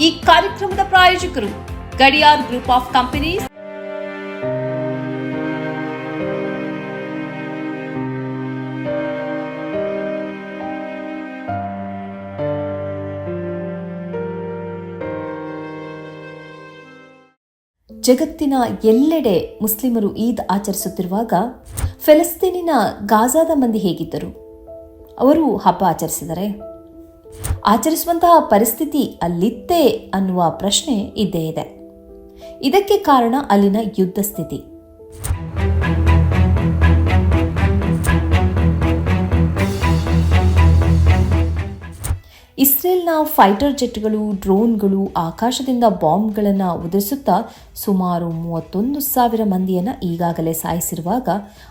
ಈ ಕಾರ್ಯಕ್ರಮದ ಪ್ರಾಯೋಜಕರು ಗಡಿಯಾರ್ ಗ್ರೂಪ್ ಆಫ್ ಕಂಪನೀಸ್. ಜಗತ್ತಿನ ಎಲ್ಲೆಡೆ ಮುಸ್ಲಿಮರು ಈದ್ ಆಚರಿಸುತ್ತಿರುವಾಗ ಫೆಲಸ್ತೀನಿನ ಗಾಜಾದ ಮಂದಿ ಹೇಗಿದ್ದರು? ಅವರು ಹಬ್ಬ ಆಚರಿಸಿದರೆ? ಆಚರಿಸುವಂತಹ ಪರಿಸ್ಥಿತಿ ಅಲ್ಲಿತ್ತೇ ಅನ್ನುವ ಪ್ರಶ್ನೆ ಇದ್ದೇ ಇದೆ. ಇದಕ್ಕೆ ಕಾರಣ ಅಲ್ಲಿನ ಯುದ್ಧ ಸ್ಥಿತಿ. ಇಸ್ರೇಲ್ನ ಫೈಟರ್ ಜೆಟ್ಗಳು, ಡ್ರೋನ್ಗಳು ಆಕಾಶದಿಂದ ಬಾಂಬ್ಗಳನ್ನು ಉದುರಿಸುತ್ತಾ ಸುಮಾರು ಮೂವತ್ತೊಂದು ಸಾವಿರ ಮಂದಿಯನ್ನು ಈಗಾಗಲೇ ಸಾಯಿಸಿರುವಾಗ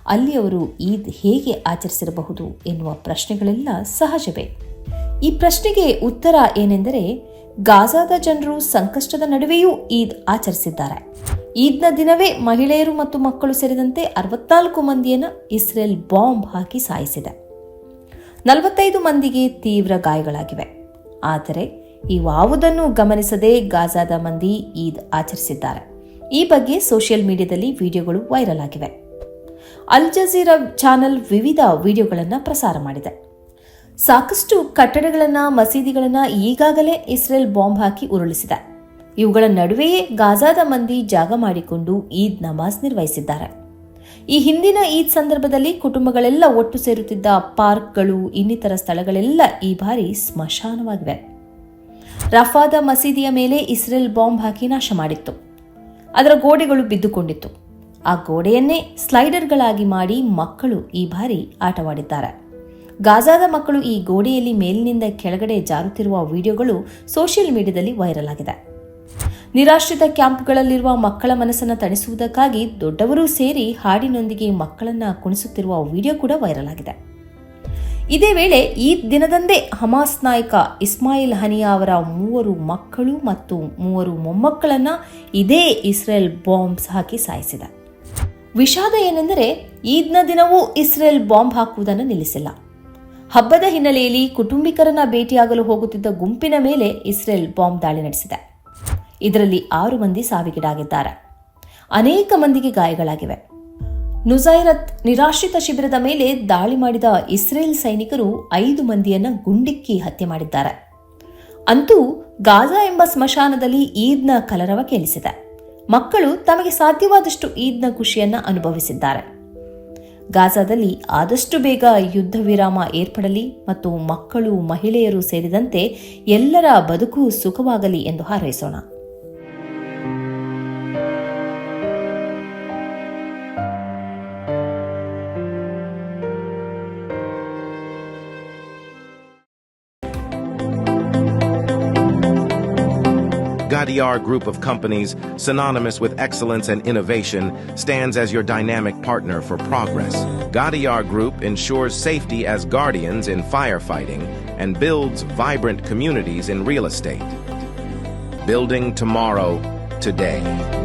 ಅಲ್ಲಿ ಅವರು ಈದ್ ಹೇಗೆ ಆಚರಿಸಿರಬಹುದು ಎನ್ನುವ ಪ್ರಶ್ನೆಗಳೆಲ್ಲ ಸಹಜವೇ. ಈ ಪ್ರಶ್ನೆಗೆ ಉತ್ತರ ಏನೆಂದರೆ, ಗಾಜಾದ ಜನರು ಸಂಕಷ್ಟದ ನಡುವೆಯೂ ಈದ್ ಆಚರಿಸಿದ್ದಾರೆ. ಈದ್ನ ದಿನವೇ ಮಹಿಳೆಯರು ಮತ್ತು ಮಕ್ಕಳು ಸೇರಿದಂತೆ ಅರವತ್ನಾಲ್ಕು ಮಂದಿಯನ್ನು ಇಸ್ರೇಲ್ ಬಾಂಬ್ ಹಾಕಿ ಸಾಯಿಸಿದೆ. ನಲವತ್ತೈದು ಮಂದಿಗೆ ತೀವ್ರ ಗಾಯಗಳಾಗಿವೆ. ಆದರೆ, ಇವಾವುದನ್ನು ಗಮನಿಸದೆ ಗಾಜಾದ ಮಂದಿ ಈದ್ ಆಚರಿಸಿದ್ದಾರೆ. ಈ ಬಗ್ಗೆ ಸೋಷಿಯಲ್ ಮೀಡಿಯಾದಲ್ಲಿ ವಿಡಿಯೋಗಳು ವೈರಲ್ ಆಗಿವೆ. ಅಲ್ ಜಜೀರಾ ಚಾನೆಲ್ ವಿವಿಧ ವಿಡಿಯೋಗಳನ್ನು ಪ್ರಸಾರ ಮಾಡಿದೆ. ಸಾಕಷ್ಟು ಕಟ್ಟಡಗಳನ್ನು, ಮಸೀದಿಗಳನ್ನು ಈಗಾಗಲೇ ಇಸ್ರೇಲ್ ಬಾಂಬ್ ಹಾಕಿ ಉರುಳಿಸಿದೆ. ಇವುಗಳ ನಡುವೆಯೇ ಗಾಜಾದ ಮಂದಿ ಜಾಗ ಮಾಡಿಕೊಂಡು ಈದ್ ನಮಾಜ್ ನಿರ್ವಹಿಸಿದ್ದಾರೆ. ಈ ಹಿಂದಿನ ಈದ್ ಸಂದರ್ಭದಲ್ಲಿ ಕುಟುಂಬಗಳೆಲ್ಲ ಒಟ್ಟು ಸೇರುತ್ತಿದ್ದ ಪಾರ್ಕ್ಗಳು, ಇನ್ನಿತರ ಸ್ಥಳಗಳೆಲ್ಲ ಈ ಬಾರಿ ಸ್ಮಶಾನವಾಗಿವೆ. ರಫಾದ ಮಸೀದಿಯ ಮೇಲೆ ಇಸ್ರೇಲ್ ಬಾಂಬ್ ಹಾಕಿ ನಾಶ ಮಾಡಿತ್ತು. ಅದರ ಗೋಡೆಗಳು ಬಿದ್ದುಕೊಂಡಿತ್ತು. ಆ ಗೋಡೆಯನ್ನೇ ಸ್ಲೈಡರ್ಗಳಾಗಿ ಮಾಡಿ ಮಕ್ಕಳು ಈ ಬಾರಿ ಆಟವಾಡಿದ್ದಾರೆ. ಗಾಜಾದ ಮಕ್ಕಳು ಈ ಗೋಡೆಯಲ್ಲಿ ಮೇಲಿನಿಂದ ಕೆಳಗಡೆ ಜಾರುತ್ತಿರುವ ವಿಡಿಯೋಗಳು ಸೋಷಿಯಲ್ ಮೀಡಿಯಾದಲ್ಲಿ ವೈರಲ್ ಆಗಿದೆ. ನಿರಾಶ್ರಿತ ಕ್ಯಾಂಪ್ಗಳಲ್ಲಿರುವ ಮಕ್ಕಳ ಮನಸ್ಸನ್ನು ತಣಿಸುವುದಕ್ಕಾಗಿ ದೊಡ್ಡವರು ಸೇರಿ ಹಾಡಿನೊಂದಿಗೆ ಮಕ್ಕಳನ್ನ ಕುಣಿಸುತ್ತಿರುವ ವಿಡಿಯೋ ಕೂಡ ವೈರಲ್ ಆಗಿದೆ. ಇದೇ ವೇಳೆ ಈ ದಿನದಂದೇ ಹಮಾಸ್ ನಾಯಕ ಇಸ್ಮಾಯಿಲ್ ಹನಿಯಾ ಅವರ ಮೂವರು ಮಕ್ಕಳು ಮತ್ತು ಮೂವರು ಮೊಮ್ಮಕ್ಕಳನ್ನ ಇದೇ ಇಸ್ರೇಲ್ ಬಾಂಬ್ಸ್ ಹಾಕಿ ಸಾಯಿಸಿದೆ. ವಿಷಾದ ಏನೆಂದರೆ ಈದ್ನ ದಿನವೂ ಇಸ್ರೇಲ್ ಬಾಂಬ್ ಹಾಕುವುದನ್ನು ನಿಲ್ಲಿಸಿಲ್ಲ. ಹಬ್ಬದ ಹಿನ್ನೆಲೆಯಲ್ಲಿ ಕುಟುಂಬಿಕರನ್ನ ಭೇಟಿಯಾಗಲು ಹೋಗುತ್ತಿದ್ದ ಗುಂಪಿನ ಮೇಲೆ ಇಸ್ರೇಲ್ ಬಾಂಬ್ ದಾಳಿ ನಡೆಸಿದೆ. ಇದರಲ್ಲಿ ಆರು ಮಂದಿ ಸಾವಿಗೀಡಾಗಿದ್ದಾರೆ. ಅನೇಕ ಮಂದಿಗೆ ಗಾಯಗಳಾಗಿವೆ. ನುಜೈರತ್ ನಿರಾಶ್ರಿತ ಶಿಬಿರದ ಮೇಲೆ ದಾಳಿ ಮಾಡಿದ ಇಸ್ರೇಲ್ ಸೈನಿಕರು ಐದು ಮಂದಿಯನ್ನ ಗುಂಡಿಕ್ಕಿ ಹತ್ಯೆ ಮಾಡಿದ್ದಾರೆ. ಅಂತೂ ಗಾಜಾ ಎಂಬ ಸ್ಮಶಾನದಲ್ಲಿ ಈದ್ನ ಕಲರವ ಕೇಳಿಸಿದೆ. ಮಕ್ಕಳು ತಮಗೆ ಸಾಧ್ಯವಾದಷ್ಟು ಈದ್ನ ಖುಷಿಯನ್ನ ಅನುಭವಿಸಿದ್ದಾರೆ. ಗಾಜಾದಲ್ಲಿ ಆದಷ್ಟು ಬೇಗ ಯುದ್ಧ ವಿರಾಮ ಏರ್ಪಡಲಿ ಮತ್ತು ಮಕ್ಕಳು, ಮಹಿಳೆಯರು ಸೇರಿದಂತೆ ಎಲ್ಲರ ಬದುಕು ಸುಖವಾಗಲಿ ಎಂದು ಹಾರೈಸೋಣ. Gadiar Group of Companies, synonymous with excellence and innovation, stands as your dynamic partner for progress. Gadiar Group ensures safety as guardians in firefighting and builds vibrant communities in real estate. Building tomorrow, today.